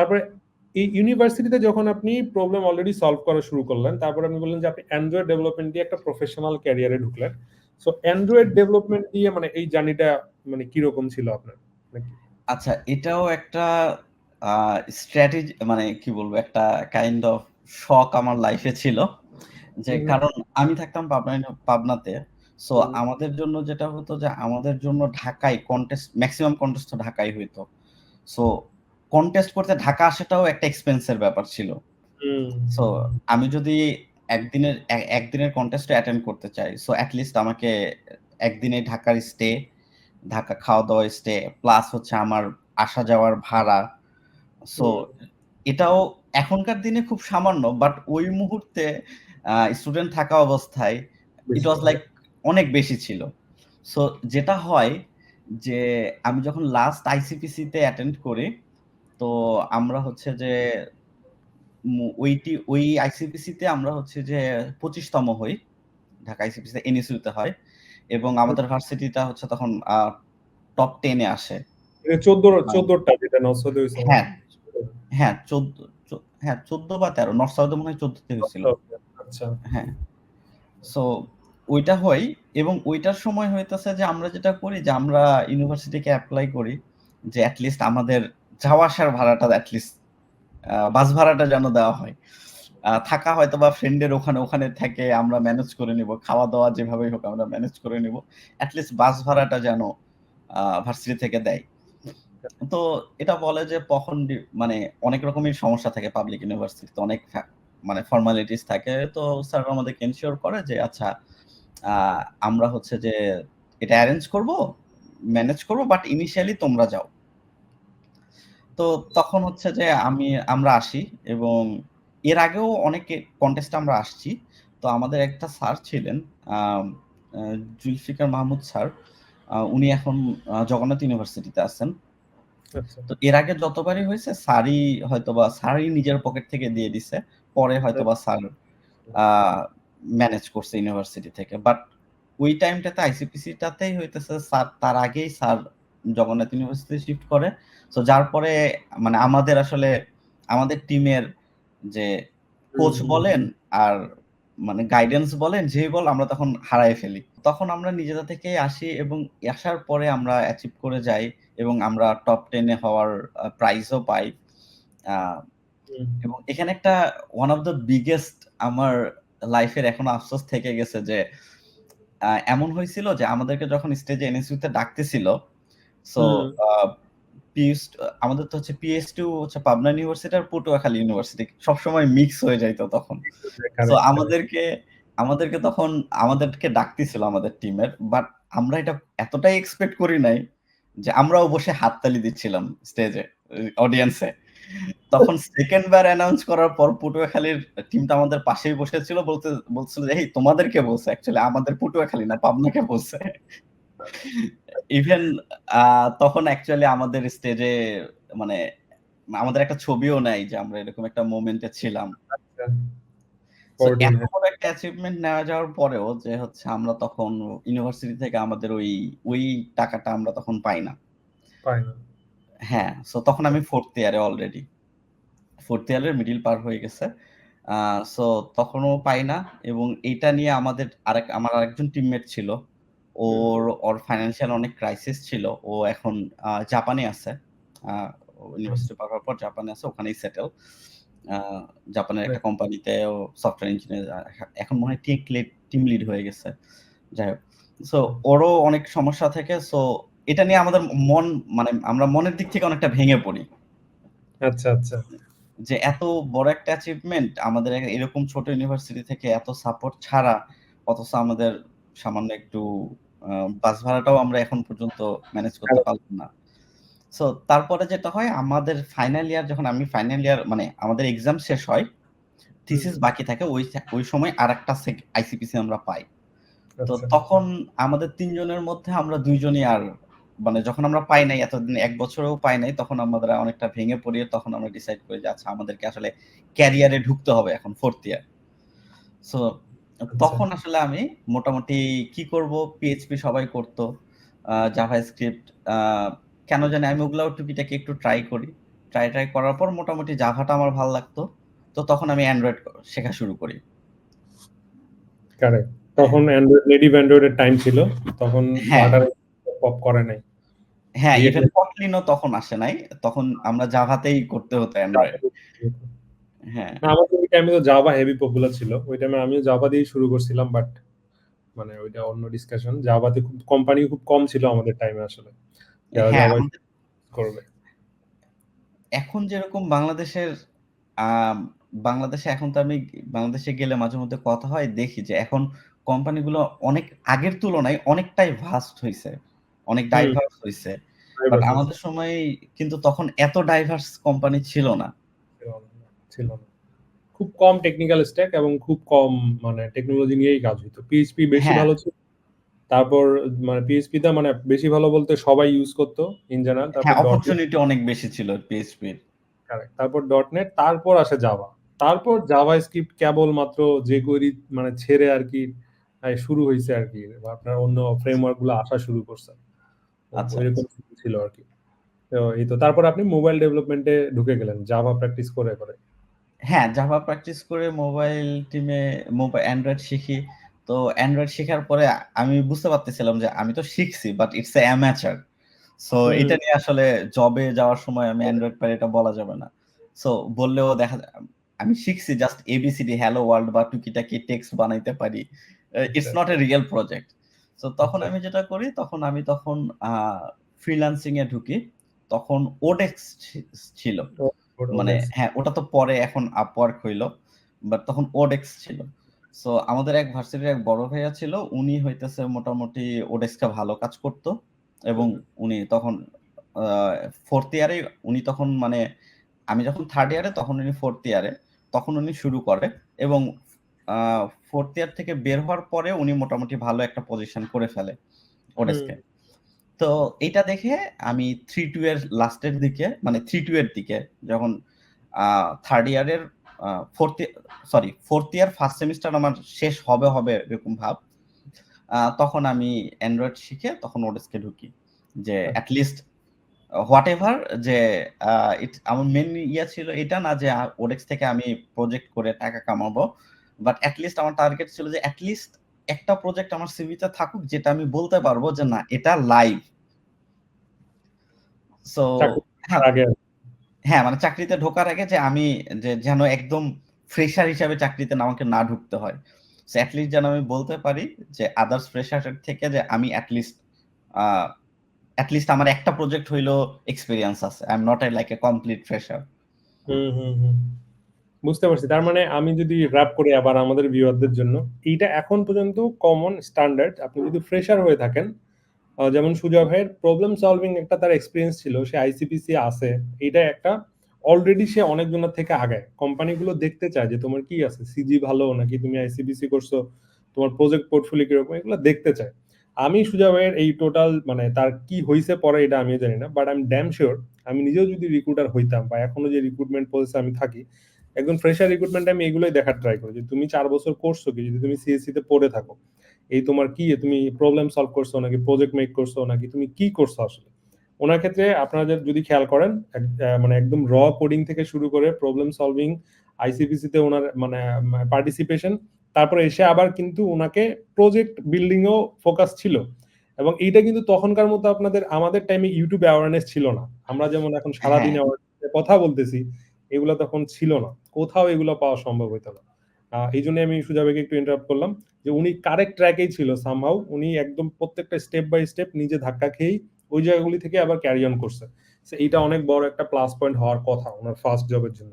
তারপরে এই ইউনিভার্সিটিতে যখন আপনি প্রবলেম অলরেডি সলভ করা শুরু করলেন তারপর আপনি বললেন যে আপনি অ্যান্ড্রয়েড ডেভেলপমেন্ট দিয়ে একটা প্রফেশনাল ক্যারিয়ারে ঢুকলেন। সো অ্যান্ড্রয়েড ডেভেলপমেন্ট দিয়ে মানে এই জার্নিটা মানে কীরকম ছিল আপনার? আচ্ছা এটাও একটা স্ট্র্যাটেজি মানে কি বলব একটা কাইন্ড অফ শখ আমার লাইফে ছিল। যে কারণ আমি থাকতাম পাবনায় পাবনাতে। সো আমাদের জন্য যেটা হতো যে আমাদের জন্য ঢাকায় কন্টেস্ট ম্যাক্সিমাম কন্টেস্ট তো ঢাকায় হইতো। সো কন্টেস্ট করতে ঢাকা আসাটাও একটা এক্সপেন্সের ব্যাপার ছিল। সো আমি যদি একদিনের একদিনের কন্টেস্ট অ্যাটেন্ড করতে চাই সো অ্যাটলিস্ট আমাকে একদিনে ঢাকার স্টে ঢাকা খাওয়া দাওয়া স্টে প্লাস হচ্ছে আমার আসা যাওয়ার ভাড়া। সো এটাও এখনকার দিনে খুব সামান্য বাট ওই মুহূর্তে স্টুডেন্ট থাকা অবস্থায় ইট ওয়াজ লাইক অনেক বেশি ছিল। সো যেটা হয় যে আমি যখন লাস্ট আইসিপিসিতে অ্যাটেন্ড করি তো আমরা হচ্ছে যে ওইটি ওই আইসিপিসিতে আমরা হচ্ছে যে পঁচিশতম হই। ঢাকা আইসিপিসিতে এনএসইউতে হয়। এবং আমাদের ভার্সিটিটা হচ্ছে তখন টপ টেনে আসে। চোদ্দ চোদ্দটা যেটা হ্যাঁ। হ্যাঁ চোদ্দ হ্যাঁ চোদ্দ বা তেরো। নর্থ সাউথে মনে হয় চোদ্দতে হয়েছিল আচ্ছা। হ্যাঁ। সো ওইটা হয় এবং ওইটার সময় হইতেছে যে আমরা যেটা করি যে আমরা ইউনিভার্সিটিকে অ্যাপ্লাই করি যে অ্যাটলিস্ট আমাদের যাওয়া আসার ভাড়াটা অ্যাটলিস্ট বাস ভাড়াটা যেন দেওয়া হয়। থাকা হয়তো বা ফ্রেন্ডের ওখানে ওখানে থেকে আমরা ম্যানেজ করে নিব খাওয়া দাওয়া যেভাবেই হোক আমরা ম্যানেজ করে নিব। অ্যাটলিস্ট বাস ভাড়াটা যেন ভার্সিটি থেকে দেয়। তো এটা বলে যে কখন মানে অনেক রকমের সমস্যা থাকে পাবলিক ইউনিভার্সিটিতে অনেক মানে ফর্মালিটিস থাকে। তো স্যার আমাদেরকে এনশিওর করে যে আচ্ছা আমরা হচ্ছে যে এটা অ্যারেঞ্জ করব ম্যানেজ করব বাট ইনিশিয়ালি তোমরা যাও। তো তখন হচ্ছে যে আমি আমরা আসি এবং এর আগেও অনেকে কন্টেস্ট আমরা আসছি। তো আমাদের একটা স্যার ছিলেন জুলফিকার মাহমুদ স্যার উনি এখন জগন্নাথ ইউনিভার্সিটিতে আছেন। তো এর আগে যতবারই হয়েছে স্যারই হয়তোবা স্যারই নিজের পকেট থেকে দিয়ে দিছে। পরে হয়তোবা স্যার ম্যানেজ করছে ইউনিভার্সিটি থেকে। বাট ওই টাইমটাতে আইসিপিসিটাতেই হইতেছে স্যার তার আগেই স্যার জগন্নাথ ইউনিভার্সিটি শিফট করে। তো যার পরে মানে আমাদের আসলে আমাদের টিমের যে কোচ বলেন আর মানে গাইডেন্স বলেন যেই বল আমরা তখন হারাই ফেলি। তখন আমরা নিজেদের থেকে আসি এবং আসার পরে আমরা অ্যাচিভ করে যাই এবং আমরা টপ টেনে হওয়ার প্রাইজও পাই। এবং এখানে একটা ওয়ান অফ দ্য বিগেস্ট আমার লাইফের এখনও আফসোস থেকে গেছে যে এমন হয়েছিল যে আমাদেরকে যখন স্টেজে এনএসইউতে ডাকতেছিল সো পিএস আমাদের তো হচ্ছে পিএস টু হচ্ছে পাবনা ইউনিভার্সিটি আর পটুয়াখালী ইউনিভার্সিটি সবসময় মিক্স হয়ে যাইতো তখন। তো আমাদেরকে আমাদেরকে তখন আমাদেরকে ডাকতেছিল আমাদের টিমের বাট আমরা এটা এতটাই এক্সপেক্ট করি নাই যে আমরাও বসে হাততালি দিচ্ছিলাম স্টেজে অডিয়েন্সে তখন সেকেন্ড বার অ্যানাউন্স করার পর পটুয়াখালীর টিমটা আমাদের পাশেই বসেছিল বলতে বলছিল যে এই তোমাদেরকে বলছে? অ্যাকচুয়ালি আমাদের পটুয়াখালী না পাবনাকে বলছে? ইভেন তখন অ্যাকচুয়ালি আমাদের স্টেজে মানে আমাদের একটা ছবিও নাই যে আমরা এরকম একটা মোমেন্টে ছিলাম। একটা অ্যাচিভমেন্ট নেওয়া যাওয়ার পরেও যে হচ্ছে আমরা তখন ইউনিভার্সিটি থেকে আমাদের ওই ওই টাকাটা আমরা তখন পাই না। পাই না। হ্যাঁ সো তখন আমি ফোর্থ ইয়ারে অলরেডি ফোর্থ ইয়ারের মিডিল পার হয়ে গেছে। সো তখনও পাই না এবং এটা নিয়ে আমাদের আরেক আমার আরেকজন টিমমেট ছিল। ওর ওর ফাইন্যান্সিয়াল অনেক ক্রাইসিস ছিল। ও এখন জাপানে আছে। ইউনিভার্সিটি পাওয়ার পর জাপানে আছে ওখানেই সেটেল জাপানের একটা কোম্পানিতে ও সফটওয়্যার ইঞ্জিনিয়ার এখন মনে হয় টিম লিড টিম লিড হয়ে গেছে। যাই হোক। সো ওরও অনেক সমস্যা থেকে। সো এটা নিয়ে আমাদের মন মানে আমরা মনের দিক থেকে অনেকটা ভেঙে পড়ি। আচ্ছা আচ্ছা। যে এত বড় একটা অ্যাচিভমেন্ট আমাদের এরকম ছোট ইউনিভার্সিটি থেকে এত সাপোর্ট ছাড়া অথচ আমাদের সামান্য একটু বাস ভাড়াটাও আমরা এখন পর্যন্ত ম্যানেজ করতে পারলাম না। সো তারপরে যেটা হয় আমাদের ফাইনাল ইয়ার যখন আমি ফাইনাল ইয়ার মানে আমাদের এক্সাম শেষ হয় থিসিস বাকি থাকে ওই ওই সময় আর একটা আইসিপিসি আমরা পাই। তো তখন আমাদের তিনজনের মধ্যে আমরা দুইজনই আর মানে যখন আমরা পাই নাই এতদিন এক বছরেও পাই নাই তখন আমাদের অনেকটা ভেঙে পড়িয়ে তখন আমরা ডিসাইড করি যে আচ্ছা আমাদেরকে আসলে ক্যারিয়ারে ঢুকতে হবে এখন ফোর্থ ইয়ার সো তখন আসলে আমি মোটামুটি কি করব পিএইচপি সবাই করতো জাভা স্ক্রিপ্ট কেন জানি আমি ওগুলাও টুকিটাকে একটু ট্রাই করি। ট্রাই ট্রাই করার পর মোটামুটি জাভাটা আমার ভালো লাগতো। তো তখন আমি অ্যান্ড্রয়েড শেখা শুরু করি। কারেক্ট তখন অ্যান্ড্রয়েড নেটিভ অ্যান্ড্রয়েডের টাইম ছিল। তখন হ্যাঁ। পপ করে নাই। হ্যাঁ ইভেন কটলিনও তখন আসে নাই। তখন আমরা জাভাতেই করতে হতো অ্যান্ড্রয়েড হ্যাঁ। আমাদের ওই টাইমে তো জাভা হেভি পপুলার ছিল। ওই টাইমে আমিও জাভা দিয়েই শুরু করছিলাম বাট মানে ওইটা অন্য ডিসকাশন জাভাতে খুব কোম্পানি খুব কম ছিল আমাদের টাইমে আসলে। হ্যাঁ করবে। এখন যেরকম বাংলাদেশের বাংলাদেশে এখন তো আমি বাংলাদেশে গেলে মাঝে মধ্যে কথা হয় দেখি যে এখন কোম্পানিগুলো অনেক আগের তুলনায় অনেকটাই ভাস্ট হয়েছে অনেক ডাইভার্স হয়েছে বাট আমাদের সময় কিন্তু তখন এত ডাইভার্স কোম্পানি ছিল না, ছিল না। খুব কম টেকনিক্যাল স্ট্যাক এবং খুব কম মানে টেকনোলজি নিয়েই কাজ হতো পিএইচপি বেশি হ্যাঁ। ভালো ছিল। তারপর মানে পিএইচপি টা মানে বেশি ভালো বলতে সবাই ইউজ করতো ইন জেনারেল হ্যাঁ তারপর অপরচুনিটি অনেক বেশি ছিল পিএইচপির Correct. তারপর ডট নেট তারপর আসে জাভা তারপর জাভা স্ক্রিপ্ট কেবল মাত্র যে করি মানে ছেড়ে আর কি শুরু হয়েছে আর কি আপনার অন্য ফ্রেমওয়ার্কগুলো আসা শুরু করছে। আচ্ছা, এরকম ছিল আর কি। তো এই তো তারপর আপনি মোবাইল ডেভেলপমেন্টে ঢুকে গেলেন জাভা প্র্যাকটিস করে করে। হ্যাঁ জাভা প্র্যাকটিস করে মোবাইল টিমে মোবাইল অ্যান্ড্রয়েড শিখি। তো অ্যান্ড্রয়েড শেখার পরে আমি বুঝতে পারতেছিলাম যে আমি তো শিখছি but it's a amateur so hmm. এটা নিয়ে আসলে জবে যাওয়ার সময় আমি অ্যান্ড্রয়েড পারি এটা বলা যাবে না। সো বললেও দেখা যায়- আমি শিখছি জাস্ট এবিসিডি হ্যালো ওয়ার্ল্ড বা টুকিটাকি টেক্সট বানাইতে পারি। ইটস আচ্ছা। Not a real project so তখন আচ্ছা। আমি যেটা করি তখন আমি তখন ফ্রিল্যান্সিং এ ঢুকি। তখন ওডেক্স ছিল। মানে হ্যাঁ ওটা তো পরে এখন আপওয়ার্ক হইল বাট তখন ওডেক্স ছিল। সো আমাদের এক ভার্সিটির এক বড় ভাইয়া ছিল উনি হইতেছে মোটামুটি ওডেক্সটা ভালো কাজ করত এবং উনি তখন ফোর্থ ইয়ারে উনি তখন মানে আমি যখন থার্ড ইয়ারে তখন উনি ফোর্থ ইয়ারে তখন উনি শুরু করে এবং ফোর্থ ইয়ার থেকে বের হওয়ার পরে উনি মোটামুটি ভালো একটা পজিশন করে ফেলে ওডেক্সকে তো এটা দেখে আমি থ্রি টু এর লাস্টের দিকে মানে থ্রি টু এর দিকে যখন থার্ড ইয়ারের fourth sorry fourth year first semester আমার শেষ হবে হবে এরকম ভাব তখন আমি অ্যান্ড্রয়েড শিখে তখন ওডেস্কে ঢুকি। যে অ্যাটলিস্ট হোয়াট এভার যে আমার মেন ইয়া ছিল এটা না যে ওডেক্স থেকে আমি প্রজেক্ট করে টাকা কামাবো বাট অ্যাটলিস্ট আমার টার্গেট ছিল যে অ্যাটলিস্ট একটা প্রজেক্ট আমার সিভিতে থাকুক যেটা আমি বলতে পারব যে না এটা লাইভ সো হ্যাঁ। মানে চাকরিতে ঢোকার আগে যে আমি যে যেন একদম ফ্রেশার হিসাবে চাকরিতে আমাকে না ঢুকতে হয়। সো অ্যাটলিস্ট যেন আমি বলতে পারি যে আদার্স ফ্রেশার থেকে যে আমি অ্যাটলিস্ট অ্যাটলিস্ট আমার একটা প্রজেক্ট হইল এক্সপিরিয়েন্স আছে। I am not a like a complete fresher hmm hmm hmm. বুঝতে পারছি। তার মানে আমি যদি র্যাপ করি আবার আমাদের ভিউয়ারদের জন্য, এইটা এখন পর্যন্ত কমন স্ট্যান্ডার্ড আপনি যদি ফ্রেশার হয়ে থাকেন যেমন সুজয় ভাইয়ের প্রবলেম সলভিং একটা তার এক্সপিরিয়েন্স ছিল, সে আইসিপিসি আছে। এটা একটা অলরেডি সে অনেকজনের থেকে আগায়। কোম্পানিগুলো দেখতে চায় যে তোমার কি আছে? সিজি ভালো নাকি তুমি আইসিপিসি করছ? তোমার প্রজেক্ট পোর্টফোলিও কীরকম? এগুলো দেখতে চায়। আমি সুজয় ভাইয়ের এই টোটাল মানে তার কি হয়েছে পরে এটা আমি জানি না বাট আমি ড্যাম শিওর আমি নিজেও যদি রিক্রুটার হইতাম বা এখনও যে রিক্রুটমেন্ট প্রসেসে আমি থাকি একজন ফ্রেশার রিক্রুটমেন্টে আমি এগুলোই দেখার ট্রাই করি। যে তুমি চার বছর করছ কি? যদি তুমি সিএসসি তে পড়ে থাকো এই তোমার কি? তুমি প্রবলেম সলভ করছ নাকি প্রজেক্ট মেক করছ নাকি? তুমি কি করছ আসলে? ওনার ক্ষেত্রে আপনাদের যদি খেয়াল করেন মানে একদম র কোডিং থেকে শুরু করে প্রবলেম সলভিং আইসিপিসি তে ওনার মানে পার্টিসিপেশন তারপরে এসে আবার কিন্তু ওনাকে প্রজেক্ট বিল্ডিং ও ফোকাস ছিল। এবং এইটা কিন্তু তখনকার মতো আপনাদের আমাদের টাইমে ইউটিউব অ্যাওয়ারনেস ছিল না। আমরা যেমন এখন সারাদিন হ্যাঁ। কথা বলতেছি এগুলো তখন ছিল না। কোথাও এগুলো পাওয়া সম্ভব হতো না। এই জন্য আমি সুজাবেকে একটু ইন্টারাপ্ট করলাম যে উনি কারেক্ট ট্র্যাকেই ছিল সামহাউ উনি একদম প্রত্যেকটা স্টেপ বাই স্টেপ নিজে ধাক্কা খেয়েই ওই জায়গাগুলি থেকে আবার ক্যারি অন করছে। এইটা অনেক বড় একটা প্লাস পয়েন্ট হওয়ার কথা, ওনার ফার্স্ট জবের জন্য।